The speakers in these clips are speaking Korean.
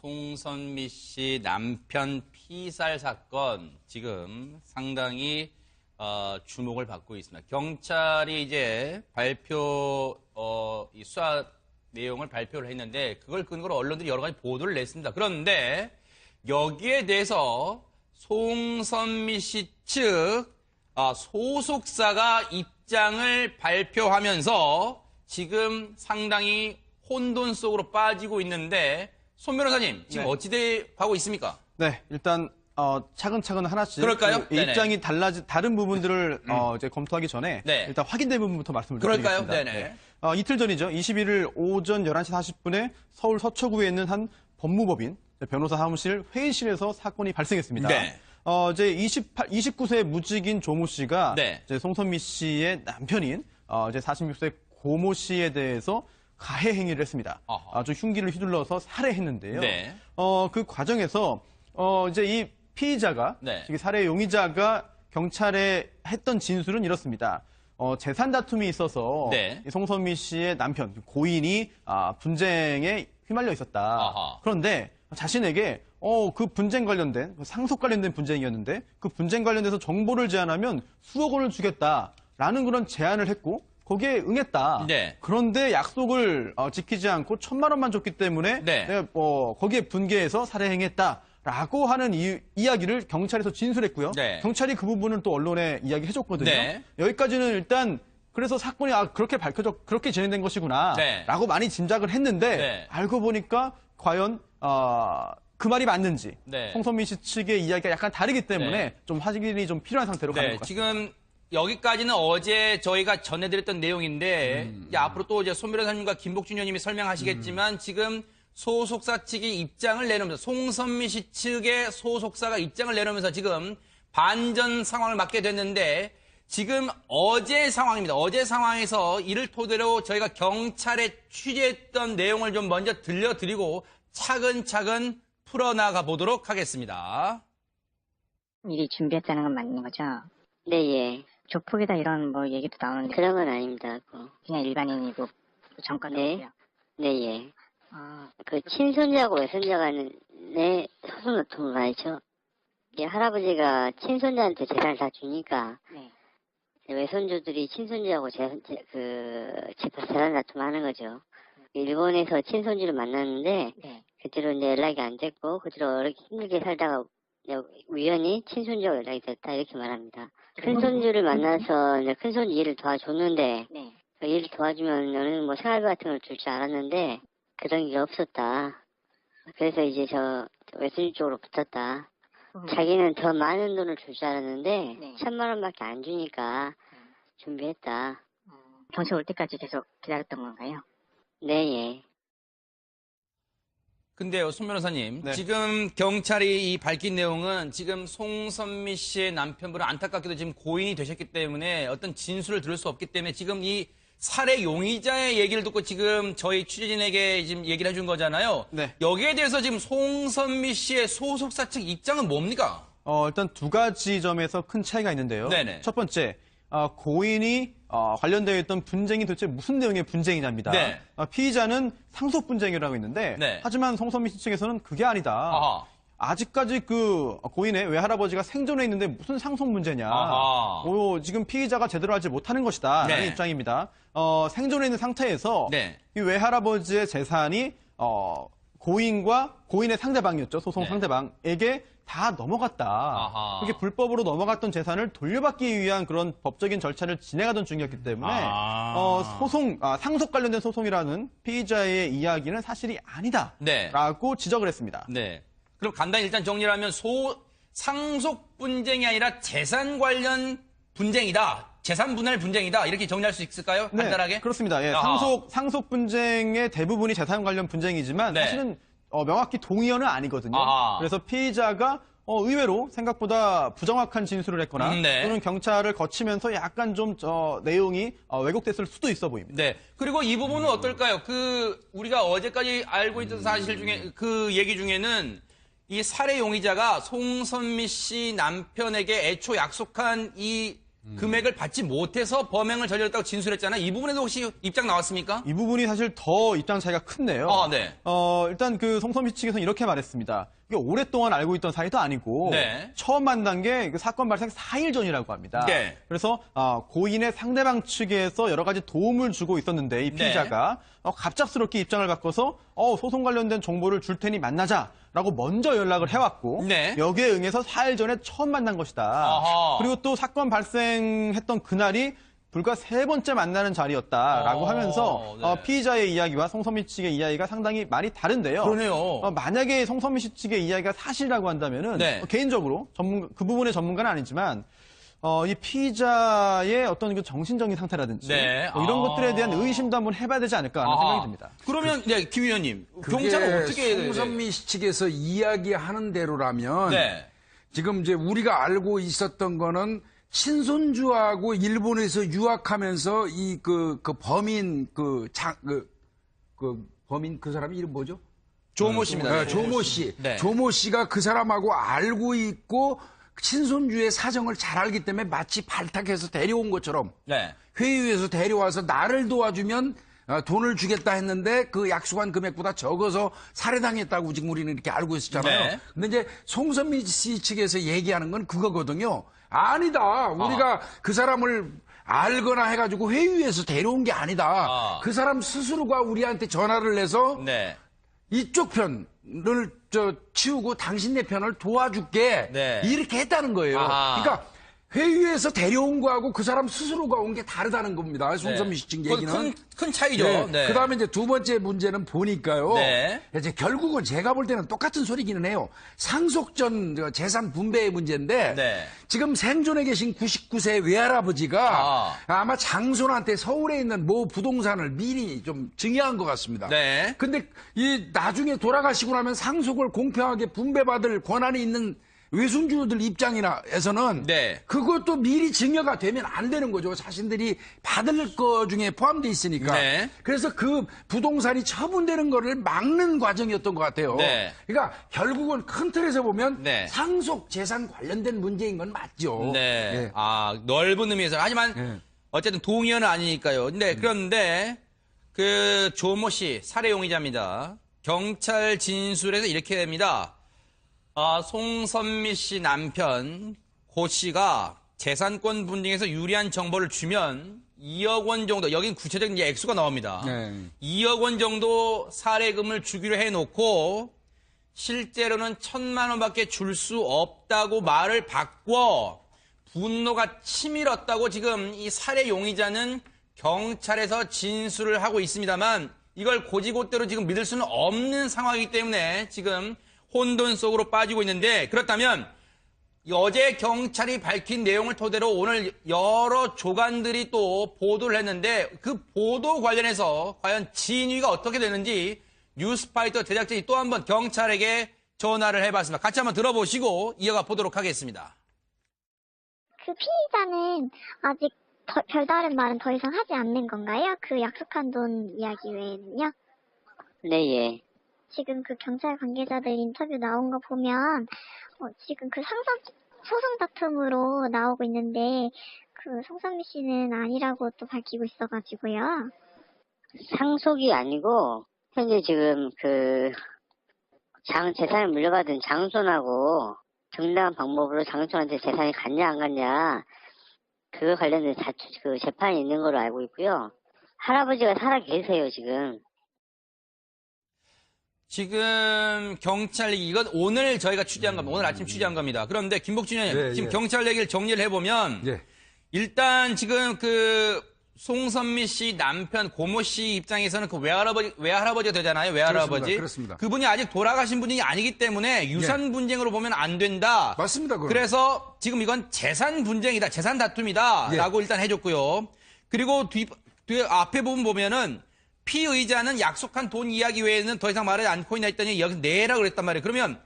송선미 씨 남편 피살 사건 지금 상당히 어, 주목을 받고 있습니다. 경찰이 이제 발표 어, 이 수사 내용을 발표를 했는데 그걸 근거로 언론들이 여러 가지 보도를 냈습니다. 그런데 여기에 대해서 송선미 씨측 아, 소속사가 입장을 발표하면서 지금 상당히 혼돈 속으로 빠지고 있는데 손 변호사님 지금 네. 어찌돼 가고 있습니까? 네, 일단 어, 차근차근 하나씩 그럴까요? 그 네네. 음. 입장이 달라진 다른 부분들을 어, 이제 검토하기 전에 네. 일단 확인된 부분부터 말씀을 그럴까요? 드리겠습니다. 네네. 어, 이틀 전이죠. 21일 오전 11시 40분에 서울 서초구에 있는 한 법무법인 변호사 사무실 회의실에서 사건이 발생했습니다. 네. 어, 이제 28, 29세 무직인 조모 씨가 네. 이제 송선미 씨의 남편인 어, 이제 46세 고모 씨에 대해서 가해 행위를 했습니다. 아하. 아주 흉기를 휘둘러서 살해했는데요. 네. 어, 그 과정에서 어, 이제 이 피의자가 네. 이 살해 용의자가 경찰에 했던 진술은 이렇습니다. 어, 재산 다툼이 있어서 네. 이 송선미 씨의 남편 고인이 아, 분쟁에 휘말려 있었다. 아하. 그런데 자신에게 어, 그 분쟁 관련된 그 상속 관련된 분쟁이었는데 그 분쟁 관련돼서 정보를 제안하면 수억 원을 주겠다라는 그런 제안을 했고 거기에 응했다. 네. 그런데 약속을 어, 지키지 않고 천만 원만 줬기 때문에 네. 내가 어, 거기에 분개해서 살해 행했다 라고 하는 이, 이야기를 경찰에서 진술했고요. 네. 경찰이 그 부분은 또 언론에 이야기해줬거든요. 네. 여기까지는 일단 그래서 사건이 아, 그렇게 밝혀져 그렇게 진행된 것이구나. 네. 라고 많이 짐작을 했는데 네. 알고 보니까 과연 어, 그 말이 맞는지 네. 송선미 씨 측의 이야기가 약간 다르기 때문에 네. 좀 확인이 좀 필요한 상태로 가는 네, 것 같습니다. 지금 여기까지는 어제 저희가 전해드렸던 내용인데 이제 앞으로 또 이제 손 변호사님과 김복준 의원님이 설명하시겠지만 지금 소속사 측이 입장을 내놓으면서 송선미 씨 측의 소속사가 입장을 내놓으면서 지금 반전 상황을 맞게 됐는데 지금 어제 상황입니다. 어제 상황에서 이를 토대로 저희가 경찰에 취재했던 내용을 좀 먼저 들려드리고 차근차근 풀어나가 보도록 하겠습니다. 미리 준비했다는 건 맞는 거죠? 네, 예. 조폭이다 이런 뭐 얘기도 나오는데 그런 건 아닙니다. 그. 그냥 일반인이고 네. 정가도고요. 네, 예. 아, 그 친손자하고 외손자가 내 소송 같은 거 알죠? 이제 할아버지가 친손자한테 재산을 다 주니까 네. 외손주들이 친손주하고 재, 재, 그 재산 다툼하는 거죠. 일본에서 친손주를 만났는데 네. 그대로 이제 연락이 안 됐고 그대로 어렵게 힘들게 살다가 우연히 친손주하고 연락이 됐다 이렇게 말합니다. 큰손주를 만나서 이제 큰손주 일을 도와줬는데 네. 그 일을 도와주면 정도 뭐 생활비 같은 걸 줄 줄 알았는데 그런 게 없었다. 그래서 이제 저 외손주 쪽으로 붙었다. 음. 자기는 더 많은 돈을 줄 줄 알았는데 네. 천만 원밖에 안 주니까 준비했다. 음, 경찰 올 때까지 계속 기다렸던 건가요? 네, 예. 근데요, 손 변호사님. 네. 지금 경찰이 이 밝힌 내용은 지금 송선미 씨의 남편분은 안타깝게도 지금 고인이 되셨기 때문에 어떤 진술을 들을 수 없기 때문에 지금 이 살해 용의자의 얘기를 듣고 지금 저희 취재진에게 지금 얘기를 해준 거잖아요. 네. 여기에 대해서 지금 송선미 씨의 소속사 측 입장은 뭡니까? 어, 일단 두 가지 점에서 큰 차이가 있는데요. 네네. 첫 번째, 어, 고인이 어, 관련되어 있던 분쟁이 도대체 무슨 내용의 분쟁이냐입니다. 네. 어, 피의자는 상속 분쟁이라고 있는데, 네. 하지만 송선미 씨 측에서는 그게 아니다. 아하. 아직까지 그 고인의 외할아버지가 생존해 있는데 무슨 상속 문제냐. 아하. 어, 지금 피의자가 제대로 하지 못하는 것이다. 네. 라는 입장입니다. 어, 생존해 있는 상태에서 네. 이 외할아버지의 재산이 어, 고인과 고인의 상대방이었죠. 소송 네. 상대방에게 다 넘어갔다. 아하. 그게 불법으로 넘어갔던 재산을 돌려받기 위한 그런 법적인 절차를 진행하던 중이었기 때문에 아. 어, 소송 아, 상속 관련된 소송이라는 피의자의 이야기는 사실이 네. 아니다라고 지적을 했습니다. 네. 그럼 간단히 일단 정리를 하면 소, 상속 분쟁이 아니라 재산 관련 분쟁이다. 재산 분할 분쟁이다. 이렇게 정리할 수 있을까요? 간단하게? 네, 그렇습니다. 예. 상속 상속 분쟁의 대부분이 재산 관련 분쟁이지만 네. 사실은 어, 명확히 동의어는 아니거든요. 아하. 그래서 피의자가 어, 의외로 생각보다 부정확한 진술을 했거나 음, 네. 또는 경찰을 거치면서 약간 좀 저, 내용이 어, 왜곡됐을 수도 있어 보입니다. 네. 그리고 이 부분은 어떨까요? 그, 우리가 어제까지 알고 있던 사실 중에, 그 얘기 중에는 이 살해 용의자가 송선미 씨 남편에게 애초 약속한 이 금액을 받지 못해서 범행을 저질렀다고 진술했잖아요. 이 부분에도 혹시 입장 나왔습니까? 이 부분이 사실 더 입장 차이가 큰데요. 아, 네. 어, 일단 그 송선미 측에서는 이렇게 말했습니다. 이게 오랫동안 알고 있던 사이도 아니고 네. 처음 만난 게그 사건 발생 4일 전이라고 합니다. 네. 그래서 아, 고인의 상대방 측에서 여러 가지 도움을 주고 있었는데 이 네. 피의자가 어, 갑작스럽게 입장을 바꿔서 어, 소송 관련된 정보를 줄 테니 만나자 라고 먼저 연락을 해왔고 네. 여기에 응해서 4일 전에 처음 만난 것이다. 아하. 그리고 또 사건 발생했던 그날이 불과 세 번째 만나는 자리였다라고 어, 하면서 네. 어, 피의자의 이야기와 송선미 측의 이야기가 상당히 많이 다른데요. 그러네요. 어, 만약에 송선미 씨 측의 이야기가 사실이라고 한다면은 네. 어, 개인적으로 전문 그 부분의 전문가는 아니지만 어, 이 피의자의 어떤 그 정신적인 상태라든지 네. 뭐 이런 아. 것들에 대한 의심도 한번 해봐야 되지 않을까 하는. 생각이 듭니다. 그러면 네, 김 의원님, 그게 경찰은 어떻게? 송선미 씨 측에서 이야기하는 대로라면 네. 지금 이제 우리가 알고 있었던 거는 친손주하고 일본에서 유학하면서 이그 그 범인 그장그 그 범인 그 사람 이름 뭐죠? 조모 씨입니다. 네, 조모 씨. 네. 조모 씨가 그 사람하고 알고 있고 친손주의 사정을 잘 알기 때문에 마치 발탁해서 데려온 것처럼 네. 회의에서 데려와서 나를 도와주면 어, 돈을 주겠다 했는데 그 약속한 금액보다 적어서 살해당했다고 지금 우리는 이렇게 알고 있었잖아요. 네. 근데 이제 송선미 씨 측에서 얘기하는 건 그거거든요. 아니다. 우리가 그 사람을 알거나 해가지고 회의에서 데려온 게 아니다. 아. 그 사람 스스로가 우리한테 전화를 해서 네. 이쪽 편을 저 치우고 당신네 편을 도와줄게 네. 이렇게 했다는 거예요. 아하. 그러니까 회의에서 데려온 거하고 그 사람 스스로가 온 게 다르다는 겁니다. 송선미 씨측 그건 얘기는. 큰, 큰 차이죠. 네. 네. 그다음에 이제 두 번째 문제는 보니까요. 네. 이제 결국은 제가 볼 때는 똑같은 소리기는 해요. 상속전 저 재산 분배의 문제인데 네. 지금 생존에 계신 99세 외할아버지가 아. 아. 마 장손한테 서울에 있는 모 부동산을 미리 좀 증여한 것 같습니다. 네. 근데 이 나중에 돌아가시고 나면 상속을 공평하게 분배받을 권한이 있는 외손주들 입장이나에서는 네. 그것도 미리 증여가 되면 안 되는 거죠. 자신들이 받을 거 중에 포함돼 있으니까. 네. 그래서 그 부동산이 처분되는 거를 막는 과정이었던 것 같아요. 네. 그러니까 결국은 큰 틀에서 보면 네. 상속 재산 관련된 문제인 건 맞죠. 네. 예. 아, 넓은 의미에서. 하지만, 예. 어쨌든 동의어는 아니니까요. 근데, 그런데, 그, 조모 씨, 살해 용의자입니다. 경찰 진술에서 이렇게 됩니다. 아, 송선미 씨 남편, 고 씨가 재산권 분쟁에서 유리한 정보를 주면 2억 원 정도, 여긴 구체적인 액수가 나옵니다. 네. 2억 원 정도 살해금을 주기로 해놓고 실제로는 천만 원밖에 줄 수 없다고 말을 바꿔 분노가 치밀었다고 지금 이 살해 용의자는 경찰에서 진술을 하고 있습니다만 이걸 고지고대로 지금 믿을 수는 없는 상황이기 때문에 지금 혼돈 속으로 빠지고 있는데 그렇다면 이 어제 경찰이 밝힌 내용을 토대로 오늘 여러 조간들이 또 보도를 했는데 그 보도 관련해서 과연 진위가 어떻게 되는지 뉴스파이터 제작진이 또 한 번 경찰에게 전화를 해봤습니다. 같이 한번 들어보시고 이어가 보도록 하겠습니다. 그 피의자는 아직 더- 별다른 말은 더 이상 하지 않는 건가요? 그 약속한 돈 이야기 외에는요? 네, 예. 지금 그 경찰 관계자들 인터뷰 나온 거 보면 어, 지금 그 상속 소송 다툼으로 나오고 있는데 그 송선미 씨는 아니라고 또 밝히고 있어가지고요. 상속이 아니고, 현재 지금 그, 장, 재산을 물려받은 장손하고 정당한 방법으로 장손한테 재산이 갔냐, 안 갔냐, 그거 관련된 다, 그 재판이 있는 걸로 알고 있고요. 할아버지가 살아 계세요, 지금. 지금 경찰 이건 오늘 저희가 취재한 겁니다. 오늘 아침 취재한 겁니다. 그런데 김복준 의원님, 예, 지금 예. 경찰 얘기를 정리를 해보면 예. 일단 지금 그 송선미 씨 남편 고모 씨 입장에서는 그 외할아버지 외할아버지가 되잖아요. 외할아버지. 그렇습니다. 예. 분이 아직 돌아가신 분이 아니기 때문에 유산 분쟁으로 보면 안 된다. 맞습니다, 그건. 그래서 지금 이건 재산 분쟁이다. 재산 다툼이다라고 예. 일단 해줬고요. 그리고 뒤, 뒤 앞에 부분 보면은 피의자는 약속한 돈 이야기 외에는 더 이상 말하지 않고 있나 했더니 여기 내라 그랬단 말이에요. 그러면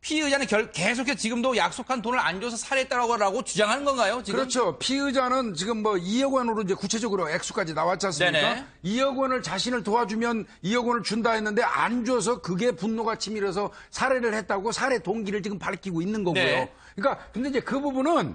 피의자는 결- 계속해서 지금도 약속한 돈을 안 줘서 살해했다고 주장하는 건가요? 지금? 그렇죠. 피의자는 지금 뭐 2억 원으로 이제 구체적으로 액수까지 나왔지 않습니까? 네네. 2억 원을 자신을 도와주면 2억 원을 준다 했는데 안 줘서 그게 분노가 치밀어서 살해를 했다고 살해 동기를 지금 밝히고 있는 거고요. 네. 그러니까 근데 이제 그 부분은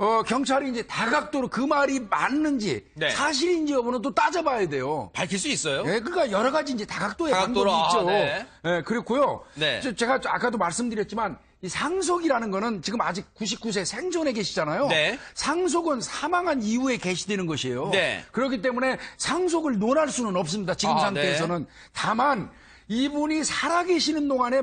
어, 경찰이 이제 다각도로 그 말이 맞는지 네. 사실인지 여부는 또 따져봐야 돼요. 밝힐 수 있어요? 예, 그러니까 여러 가지 이제 다각도의 다각도로, 방법이 있죠. 아, 네. 예, 그렇고요. 네. 저- 제가 아까도 말씀드렸지만 이 상속이라는 거는 지금 아직 99세 생존에 계시잖아요. 네. 상속은 사망한 이후에 개시되는 것이에요. 네. 그렇기 때문에 상속을 논할 수는 없습니다. 지금 아, 상태에서는. 다만 이분이 살아계시는 동안에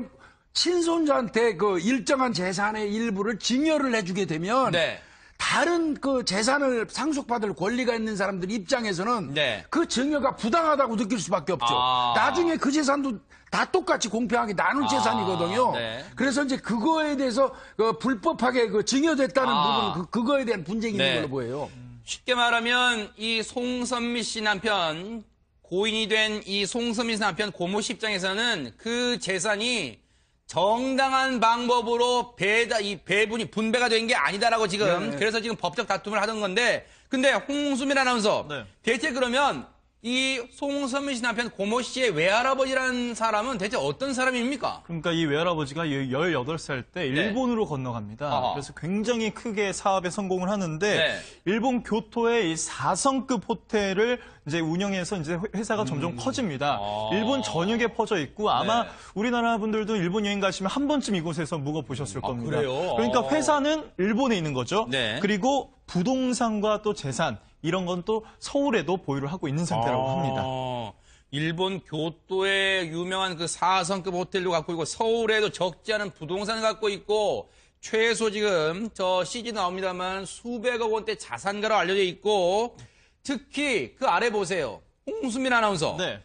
친손자한테 그 일정한 재산의 일부를 증여를 해주게 되면 네. 다른 그 재산을 상속받을 권리가 있는 사람들 입장에서는 네. 그 증여가 부당하다고 느낄 수밖에 없죠. 아. 나중에 그 재산도 다 똑같이 공평하게 나눌 아, 재산이거든요. 네. 그래서 이제 그거에 대해서 그 불법하게 그 증여됐다는 아. 부분, 그, 그거에 대한 분쟁이 네. 있는 걸로 보여요. 쉽게 말하면 이 송선미 씨 남편 고인이 된 이 송선미 씨 남편 고모 씨 입장에서는 그 재산이 정당한 방법으로 배다 이 배분이 분배가 된 게 아니다라고 지금 네. 그래서 지금 법적 다툼을 하던 건데 근데 홍수민 아나운서 네. 대체 그러면 이 송선미 씨 남편 고모 씨의 외할아버지라는 사람은 대체 어떤 사람입니까? 그러니까 이 외할아버지가 18살 때 일본으로 건너갑니다. 네. 아하. 그래서 굉장히 크게 사업에 성공을 하는데 네. 일본 교토의 이 4성급 호텔을 이제 운영해서 이제 회사가 점점 커집니다. 아. 일본 전역에 퍼져 있고 아마 네. 우리나라 분들도 일본 여행 가시면 한 번쯤 이곳에서 묵어 보셨을 겁니다. 아, 그래요? 그러니까 어. 회사는 일본에 있는 거죠. 네. 그리고 부동산과 또 재산 이런 건 또 서울에도 보유를 하고 있는 상태라고 합니다. 어, 일본 교토의 유명한 그 4성급 호텔도 갖고 있고 서울에도 적지 않은 부동산을 갖고 있고 최소 지금 저 CG 나옵니다만 수백억 원대 자산가로 알려져 있고 특히 그 아래 보세요. 홍수민 아나운서. 네.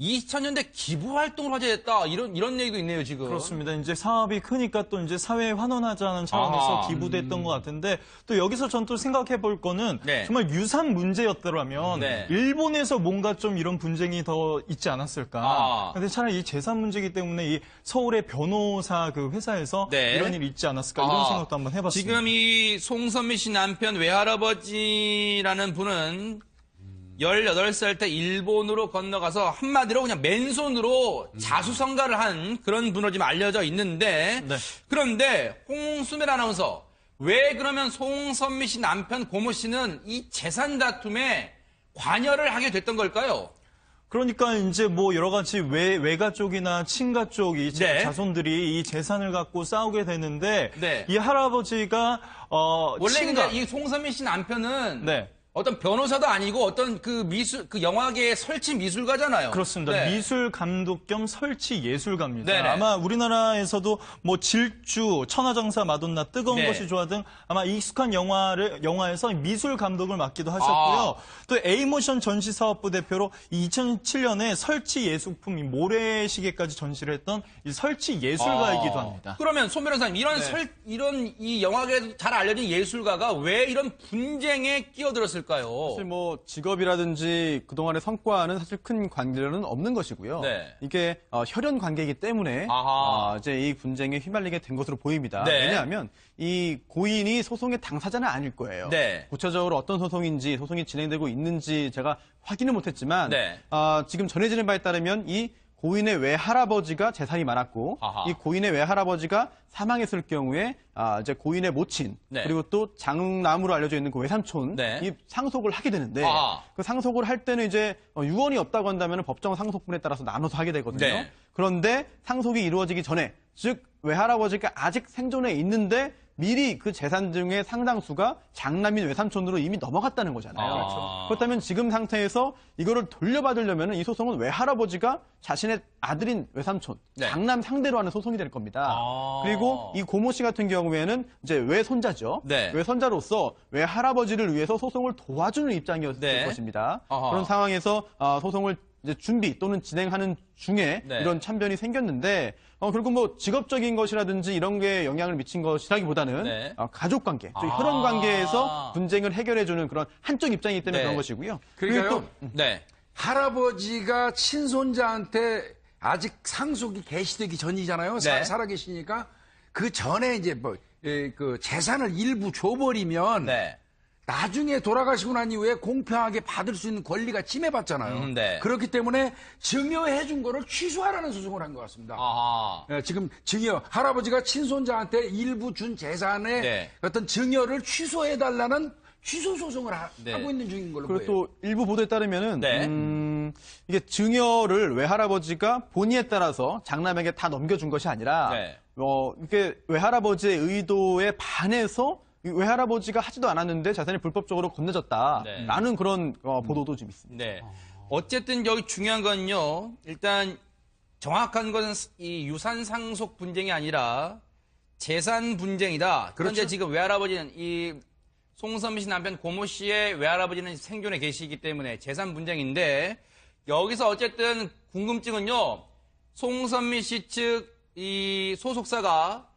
2000년대 기부 활동을 됐다. 이런 이런 얘기도 있네요, 지금. 그렇습니다. 이제 사업이 크니까 또 이제 사회에 환원하자는 차원에서 아하. 기부됐던 것 같은데 또 여기서 전 또 생각해 볼 거는 네. 정말 유산 문제였더라면 네. 일본에서 뭔가 좀 이런 분쟁이 더 있지 않았을까. 아. 근데 차라리 이 재산 문제이기 때문에 이 서울의 변호사 그 회사에서 네. 이런 일이 있지 않았을까 이런 아, 생각도 한번 해봤습니다. 지금 이 송선미 씨 남편 외할아버지라는 분은 18살 때 일본으로 건너가서 한마디로 그냥 맨손으로 자수성가를 한 그런 분으로 지금 알려져 있는데 네. 그런데 홍수멜 아나운서 왜 그러면 송선미 씨 남편 고모 씨는 이 재산 다툼에 관여를 하게 됐던 걸까요? 그러니까 이제 뭐 여러 가지 외, 외가 쪽이나 친가 쪽이 자- 네. 자손들이 이 재산을 갖고 싸우게 되는데 네. 이 할아버지가 어 원래 친가 이 송선미 씨 남편은 네. 어떤 변호사도 아니고 어떤 그 미술 그 영화계의 설치 미술가잖아요. 그렇습니다. 네. 미술 감독 겸 설치 예술가입니다. 네네. 아마 우리나라에서도 뭐 질주, 천하장사 마돈나, 뜨거운 네. 것이 좋아 등 아마 익숙한 영화를 영화에서 미술 감독을 맡기도 하셨고요. 아. 또 에이모션 전시 사업부 대표로 2007년에 설치 예술품 이 모래시계까지 전시를 했던 이 설치 예술가이기도 아. 합니다. 그러면 손 변호사님 이런 네. 설 이런 이 영화계에서 잘 알려진 예술가가 왜 이런 분쟁에 끼어들었을까 요? 네. 사실 뭐 직업이라든지 그동안의 성과는 사실 큰 관계는 없는 것이고요. 네. 이게 어, 혈연 관계이기 때문에 아하. 어, 이제 이 분쟁에 휘말리게 된 것으로 보입니다. 네. 왜냐하면 이 고인이 소송의 당사자는 아닐 거예요. 네. 구체적으로 어떤 소송인지 소송이 진행되고 있는지 제가 확인을 못했지만 네. 아, 지금 전해지는 바에 따르면 이 고인의 외할아버지가 재산이 많았고 아하. 이 고인의 외할아버지가 사망했을 경우에 아, 이제 고인의 모친 네. 그리고 또 장남으로 알려져 있는 그 외삼촌 네. 이 상속을 하게 되는데 아하. 그 상속을 할 때는 이제 어, 유언이 없다고 한다면 법정 상속분에 따라서 나눠서 하게 되거든요. 네. 그런데 상속이 이루어지기 전에 즉 외할아버지가 아직 생존해 있는데 미리 그 재산 중에 상당수가 장남인 외삼촌으로 이미 넘어갔다는 거잖아요. 아. 그렇다면 지금 상태에서 이거를 돌려받으려면 이 소송은 외할아버지가 자신의 아들인 외삼촌, 네. 장남 상대로 하는 소송이 될 겁니다. 아. 그리고 이 고모 씨 같은 경우에는 이제 외손자죠. 네. 외손자로서 외할아버지를 위해서 소송을 도와주는 입장이었을 네. 것입니다. 아하. 그런 상황에서 어, 소송을 이제 준비 또는 진행하는 중에 네. 이런 참변이 생겼는데 어, 결국 뭐 직업적인 것이라든지 이런 게 영향을 미친 것이라기보다는 네. 어, 가족 관계, 즉 아. 혈연 관계에서 분쟁을 해결해주는 그런 한쪽 입장이기 때문에 네. 그런 것이고요. 그리고 또 네. 할아버지가 친손자한테 아직 상속이 개시되기 전이잖아요. 사- 네. 살아 계시니까 그 전에 이제 뭐, 예, 그 재산을 일부 줘버리면 네. 나중에 돌아가시고 난 이후에 공평하게 받을 수 있는 권리가 침해받잖아요. 음, 네. 그렇기 때문에 증여해 준 거를 취소하라는 소송을 한 것 같습니다. 아하. 예, 지금 증여 할아버지가 친손자한테 일부 준 재산의 네. 어떤 증여를 취소해 달라는 취소 소송을 하, 네. 고 있는 중인 걸로 그리고 보여요. 또 일부 보도에 따르면은 네. 음, 이게 증여를 외할아버지가 본의에 따라서 장남에게 다 넘겨준 것이 아니라 네. 어, 이게 외할아버지의 의도에 반해서 이 외할아버지가 하지도 않았는데 재산이 불법적으로 건네졌다라는 네. 그런 어, 보도도 좀 있습니다. 네. 어쨌든 여기 중요한 건요. 일단 정확한 것은 이 유산 상속 분쟁이 아니라 재산 분쟁이다. 그런데 그렇죠. 지금 외할아버지는 이 송선미 씨 남편 고모 씨의 외할아버지는 생존에 계시기 때문에 재산 분쟁인데 여기서 어쨌든 궁금증은요. 송선미 씨 측 이 소속사가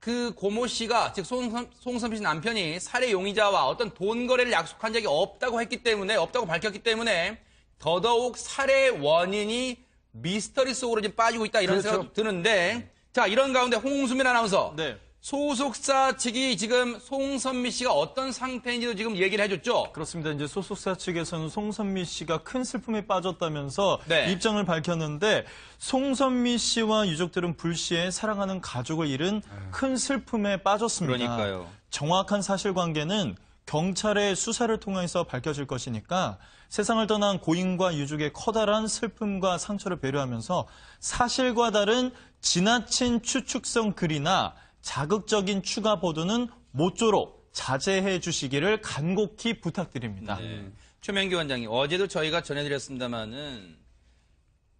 그 고모 씨가 즉 송선, 송선미 씨 남편이 살해 용의자와 어떤 돈 거래를 약속한 적이 없다고 했기 때문에 없다고 밝혔기 때문에 더더욱 살해 원인이 미스터리 속으로 지금 빠지고 있다 이런 그렇죠. 생각이 드는데 자 이런 가운데 홍수민 아나운서 네. 소속사 측이 지금 송선미 씨가 어떤 상태인지도 지금 얘기를 해줬죠. 그렇습니다. 이제 소속사 측에서는 송선미 씨가 큰 슬픔에 빠졌다면서 네. 입장을 밝혔는데 송선미 씨와 유족들은 불시에 사랑하는 가족을 잃은 큰 슬픔에 빠졌습니다. 그러니까요. 정확한 사실관계는 경찰의 수사를 통해서 밝혀질 것이니까 세상을 떠난 고인과 유족의 커다란 슬픔과 상처를 배려하면서 사실과 다른 지나친 추측성 글이나 자극적인 추가 보도는 모쪼록 자제해 주시기를 간곡히 부탁드립니다. 네. 최명기 원장님 어제도 저희가 전해드렸습니다마는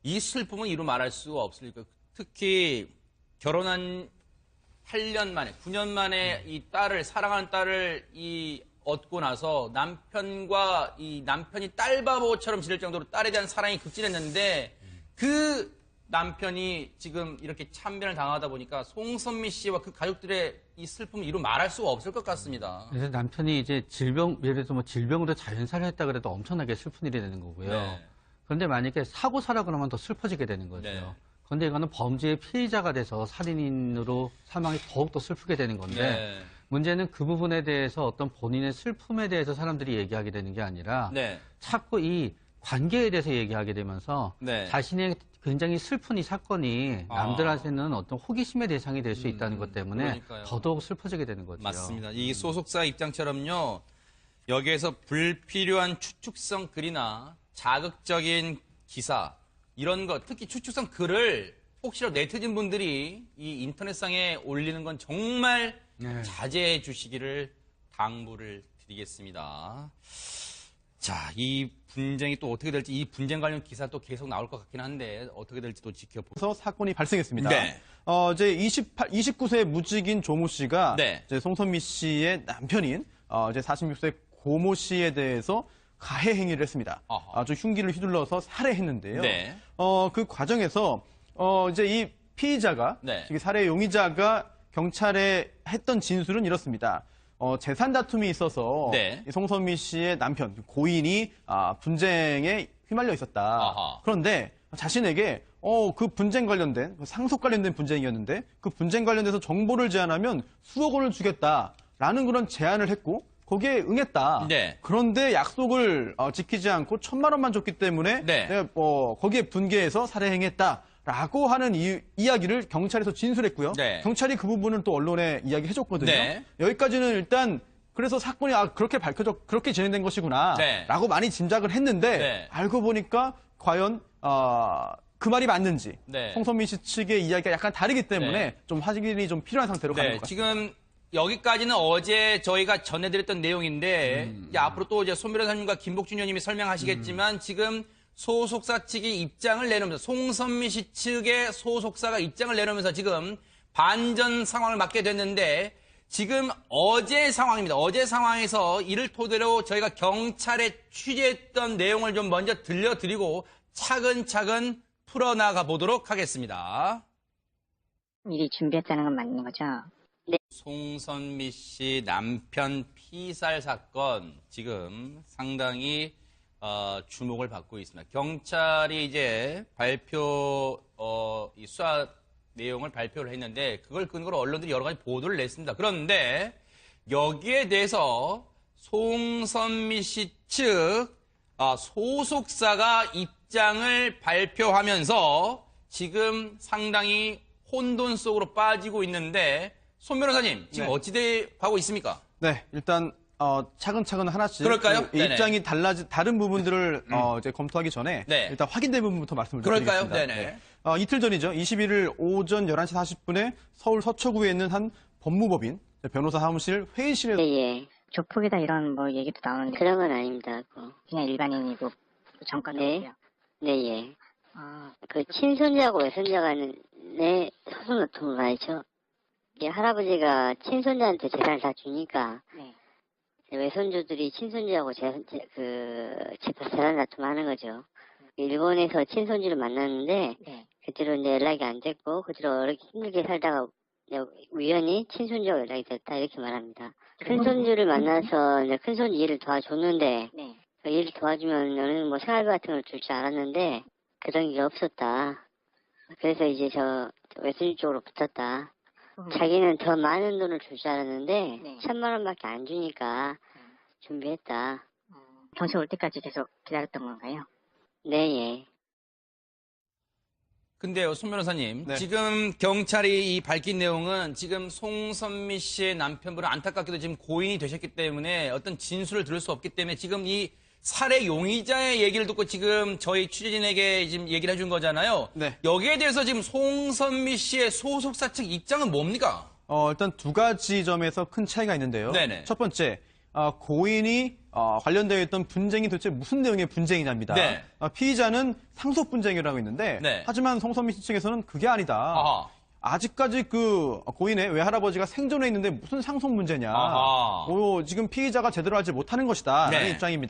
이 슬픔은 이루 말할 수가 없으니까 특히 결혼한 8년 만에 9년 만에 이 딸을 사랑하는 딸을 이 얻고 나서 남편과 이 남편이 딸 바보처럼 지낼 정도로 딸에 대한 사랑이 극진했는데 그 남편이 지금 이렇게 참변을 당하다 보니까 송선미 씨와 그 가족들의 이 슬픔을 이루 말할 수가 없을 것 같습니다. 그래서 남편이 이제 질병, 예를 들어서 뭐 질병으로 자연사를 했다 그래도 엄청나게 슬픈 일이 되는 거고요. 네. 그런데 만약에 사고 사라 그러면 더 슬퍼지게 되는 거죠. 네. 그런데 이거는 범죄의 피의자가 돼서 살인으로 사망이 더욱더 슬프게 되는 건데 네. 문제는 그 부분에 대해서 어떤 본인의 슬픔에 대해서 사람들이 얘기하게 되는 게 아니라 네. 자꾸 이 관계에 대해서 얘기하게 되면서 네. 자신의 굉장히 슬픈 이 사건이 아. 남들한테는 어떤 호기심의 대상이 될 수 있다는 것 때문에 그러니까요. 더더욱 슬퍼지게 되는 거죠. 맞습니다. 이 소속사 입장처럼요. 여기에서 불필요한 추측성 글이나 자극적인 기사 이런 것 특히 추측성 글을 혹시라도 네티즌 분들이 이 인터넷상에 올리는 건 정말 네. 자제해 주시기를 당부를 드리겠습니다. 자, 이 분쟁이 또 어떻게 될지 이 분쟁 관련 기사 또 계속 나올 것 같긴 한데 어떻게 될지 또. 그래서 사건이 발생했습니다. 네. 어, 이제 28, 29세 무직인 조모 씨가 네. 이제 송선미 씨의 남편인 어, 이제 46세 고모 씨에 대해서 가해 행위를 했습니다. 아하. 아주 흉기를 휘둘러서 살해했는데요. 네. 어, 그 과정에서 어, 이제 이 피의자가 네. 이 살해 용의자가 경찰에 했던 진술은 이렇습니다. 어, 재산 다툼이 있어서 네. 이 송선미 씨의 남편 고인이 아, 분쟁에 휘말려 있었다. 아하. 그런데 자신에게 어, 그 분쟁 관련된 그 상속 관련된 분쟁이었는데 그 분쟁 관련돼서 정보를 제안하면 수억 원을 주겠다라는 그런 제안을 했고 거기에 응했다. 네. 그런데 약속을 어, 지키지 않고 천만 원만 줬기 때문에 네. 내가 어, 거기에 분개해서 살해 행했다 라고 하는 이, 이야기를 경찰에서 진술했고요. 네. 경찰이 그 부분은 또 언론에 이야기해줬거든요. 네. 여기까지는 일단 그래서 사건이 아, 그렇게 밝혀져 그렇게 진행된 것이구나. 네. 라고 많이 짐작을 했는데 네. 알고 보니까 과연 어, 그 말이 맞는지 네. 송선민 씨 측의 이야기가 약간 다르기 때문에 네. 좀 확인이 좀 필요한 상태로 가는 네, 것 같습니다. 지금 여기까지는 어제 저희가 전해드렸던 내용인데 이제 앞으로 또 이제 손 변호사님과 김복준 의원님이 설명하시겠지만 지금 소속사 측이 입장을 내놓으면서 송선미 씨 측의 소속사가 입장을 내놓으면서 지금 반전 상황을 맞게 됐는데 지금 어제 상황입니다. 어제 상황에서 이를 토대로 저희가 경찰에 취재했던 내용을 좀 먼저 들려드리고 차근차근 풀어나가 보도록 하겠습니다. 미리 준비했다는 건 맞는 거죠? 송선미 씨 남편 피살 사건 지금 상당히 어, 주목을 받고 있습니다. 경찰이 이제 발표 어, 이 수사 내용을 발표를 했는데 그걸 근거로 언론들이 여러 가지 보도를 냈습니다. 그런데 여기에 대해서 송선미 씨측 아, 소속사가 입장을 발표하면서 지금 상당히 혼돈 속으로 빠지고 있는데 손 변호사님 지금 네. 어찌 돼 가고 있습니까? 네, 일단 어, 차근차근 하나씩 그럴까요? 그 네네. 음. 입장이 달라진 다른 부분들을 어, 이제 검토하기 전에 네. 일단 확인된 부분부터 말씀을 그럴까요? 드리겠습니다. 네네. 어, 이틀 전이죠. 21일 오전 11시 40분에 서울 서초구에 있는 한 법무법인 변호사 사무실 회의실에서 예, 예. 조폭이다 이런 뭐 얘기도 나오는데 그런 건 아닙니다. 그. 그냥 일반인이고 정권이고요. 네. 네, 예. 아, 그 친손자하고 외손자가 있는 내 소송 같은 거 말이죠. 이게 할아버지가 친손자한테 재산을 다 주니까 네. 외손주들이 친손주하고 재, 재- 그 재산 다툼하는 거죠. 일본에서 친손주를 만났는데 네. 그대로 이제 연락이 안 됐고 그대로 이렇게 힘들게 살다가 이제 우연히 친손주하고 연락이 됐다 이렇게 말합니다. 큰손주를 만나서 이제 큰손주 일을 도와줬는데 네. 그 일을 도와주면 어느 뭐 생활비 같은 걸 줄 줄 알았는데 그런 게 없었다. 그래서 이제 저 외손주 쪽으로 붙었다. 자기는 더 많은 돈을 줄 줄 알았는데 네. 천만 원밖에 안 주니까 준비했다. 경찰 올 때까지 계속 기다렸던 건가요? 네, 예. 근데요, 손 변호사님. 네. 지금 경찰이 이 밝힌 내용은 지금 송선미 씨의 남편분은 안타깝게도 지금 고인이 되셨기 때문에 어떤 진술을 들을 수 없기 때문에 지금 이 살해 용의자의 얘기를 듣고 지금 저희 취재진에게 지금 얘기를 해준 거잖아요. 네. 여기에 대해서 지금 송선미 씨의 소속사 측 입장은 뭡니까? 어, 일단 두 가지 점에서 큰 차이가 있는데요. 네네. 첫 번째, 어, 고인이 어, 관련되어 있던 분쟁이 도대체 무슨 내용의 분쟁이냐입니다. 네. 어, 피의자는 상속 분쟁이라고 있는데, 네. 하지만 송선미 씨 측에서는 그게 아니다. 아하. 아직까지 그 고인의 외할아버지가 생존해 있는데 무슨 상속 문제냐. 아하. 어, 지금 피의자가 제대로 하지 못하는 것이다. 라는 네. 입장입니다.